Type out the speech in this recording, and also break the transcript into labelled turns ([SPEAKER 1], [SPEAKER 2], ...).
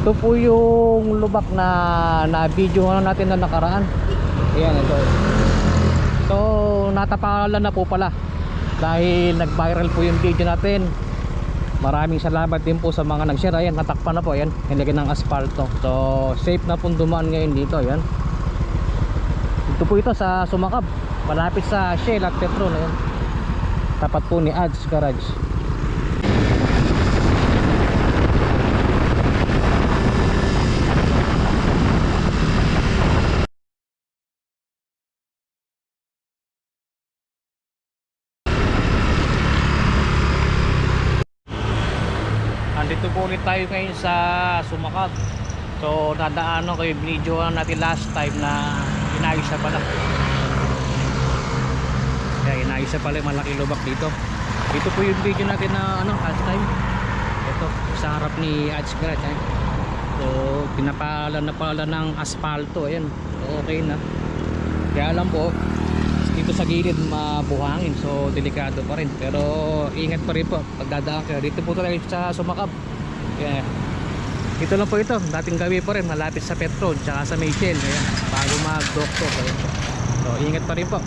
[SPEAKER 1] Ito po yung lubak na na-video natin na nakaraan. Ayan, ito. So, natapalan na po pala. Dahil nag-viral po yung video natin. Maraming salamat din po sa mga nag-share. Ayan, natakpan na po. Ayan, nilagyan ng asfalto. So, safe na pong dumaan ngayon dito. Ayan. Ito po ito sa Sumakab. Malapit sa Shell at Petron. Ayan. Tapat po ni Ads Garage. Ulit tayo ngayon sa Sumakab. So nadaanan ko yung video natin last time na inayos na pala. Kaya inayos na pala yung malaking lubak dito. Ito po yung video natin na ano last time. Ito sa harap ni Ads Garage. Eh. So pinapalan na pala ng asfalto. Ayan. Okay na. Kaya alam po dito sa gilid mabuhangin so delikado pa rin pero ingat pa rin po pagdadaan kayo dito po talaga sa Sumakab yeah. ito lang po ito. Dating gawi pa rin malapit sa Petron tsaka sa Maychen ayan. Bago mag doctor so ingat pa rin po